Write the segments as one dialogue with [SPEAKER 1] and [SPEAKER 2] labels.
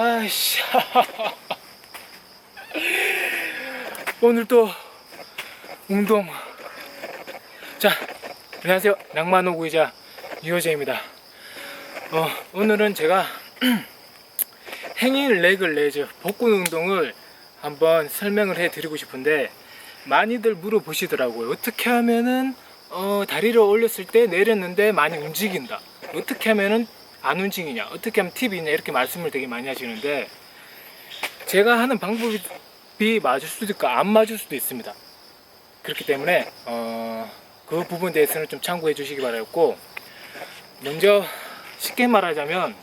[SPEAKER 1] 아이씨. 오늘 또 운동. 자, 안녕하세요. 낭만호 구이자 유호재입니다. 어, 오늘은 제가 행인 레글 레즈 복근 운동을 한번 설명을 해 드리고 싶은데 많이들 물어보시더라고요. 어떻게 하면은 어, 다리를 올렸을 때 내렸는데 많이 움직인다. 어떻게 하면은 안 움직이냐? 어떻게 하면 팁이 있냐? 이렇게 말씀을 되게 많이 하시는데 제가 하는 방법이 맞을 수도 있고 안 맞을 수도 있습니다. 그렇기 때문에 어, 그 부분에 대해서는 좀 참고해 주시기 바라겠고 먼저 쉽게 말하자면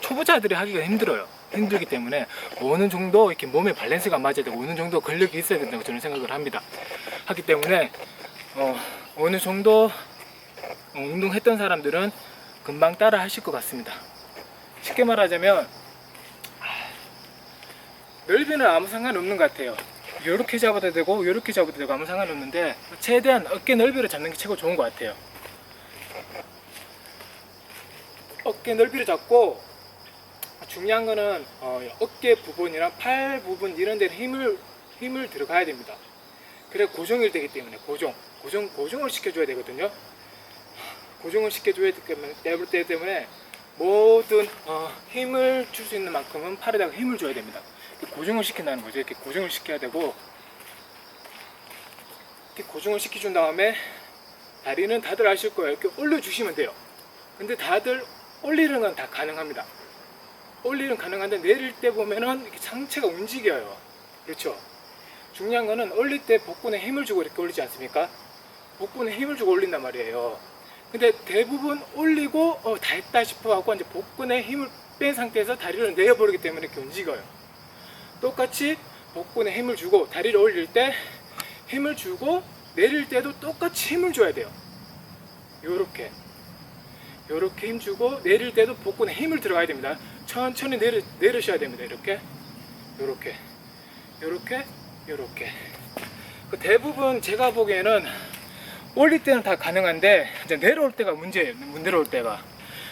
[SPEAKER 1] 초보자들이 하기가 힘들어요. 힘들기 때문에 어느 정도 이렇게 몸의 밸런스가 맞아야 되고 어느 정도 근력이 있어야 된다고 저는 생각을 합니다. 하기 때문에 어, 어느 정도 어, 운동했던 사람들은 금방 따라 하실 것 같습니다. 쉽게 말하자면 넓이는 아무 상관없는 것 같아요. 이렇게 잡아도 되고 이렇게 잡아도 되고 아무 상관없는데 최대한 어깨 넓이를 잡는 게 최고 좋은 것 같아요. 어깨 넓이를 잡고 중요한 거는 어, 어깨 부분이랑 팔 부분 이런 데는 힘을 힘을 들어가야 됩니다. 그래 고정이 되기 때문에 고정 고정 고정을 시켜줘야 되거든요. 고정을 시켜줘야 되기 때문에 때문에- 때문에 때문에 모든 어, 힘을 줄 수 있는 만큼은 팔에다가 힘을 줘야 됩니다. 고정을 시킨다는 거죠. 이렇게 고정을 시켜야 되고 이렇게 고정을 시켜준 다음에 다리는 다들 아실 거예요. 이렇게 올려주시면 돼요. 근데 다들 올리는 건 다 가능합니다. 올리는 가능한데 내릴 때 보면은 이렇게 상체가 움직여요. 그렇죠? 중요한 거는 올릴 때 복근에 힘을 주고 이렇게 올리지 않습니까? 복근에 힘을 주고 올린단 말이에요. 근데 대부분 올리고 어, 다 했다 싶어 하고 이제 복근에 힘을 뺀 상태에서 다리를 내어버리기 때문에 이렇게 움직여요. 똑같이 복근에 힘을 주고 다리를 올릴 때 힘을 주고 내릴 때도 똑같이 힘을 줘야 돼요. 요렇게. 요렇게 힘 주고 내릴 때도 복근에 힘을 들어가야 됩니다. 천천히 내려, 내리셔야 됩니다. 이렇게. 요렇게. 요렇게. 요렇게. 그 대부분 제가 보기에는 올릴 때는 다 가능한데 이제 내려올 때가 문제예요. 못 내려올 때가.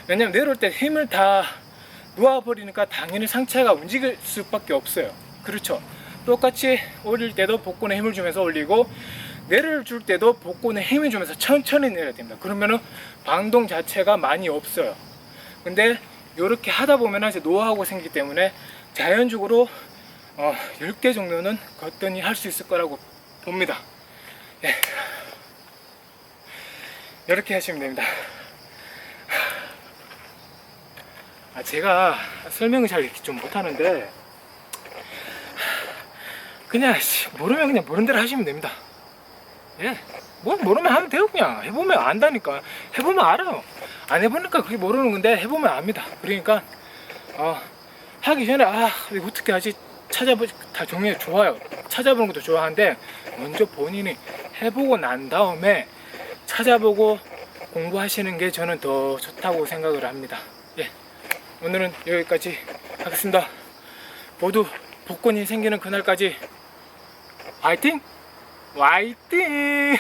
[SPEAKER 1] 왜냐면 내려올 때 힘을 다 놓아버리니까 당연히 상체가 움직일 수밖에 없어요. 그렇죠. 똑같이 올릴 때도 복근에 힘을 주면서 올리고 내려줄 때도 복근에 힘을 주면서 천천히 내려야 됩니다. 그러면은 방동 자체가 많이 없어요. 근데 이렇게 하다 보면 이제 노하우가 생기기 때문에 자연적으로 어, 10개 정도는 거뜬히 할 수 있을 거라고 봅니다. 예. 이렇게 하시면 됩니다. 아, 제가 설명을 잘 이렇게 좀 못하는데 그냥 씨, 모르면 그냥 모르는 대로 하시면 됩니다. 예, 뭐 모르면 하면 돼요 그냥 해보면 안다니까 해보면 알아요. 안 해보니까 그게 모르는 건데 해보면 압니다. 그러니까 어, 하기 전에 아 어떻게 하지 찾아보 다 종류 좋아요. 찾아보는 것도 좋아하는데 먼저 본인이 해보고 난 다음에 찾아보고 공부하시는 게 저는 더 좋다고 생각을 합니다. 예. 오늘은 여기까지 하겠습니다. 모두 복권이 생기는 그날까지 화이팅! 화이팅!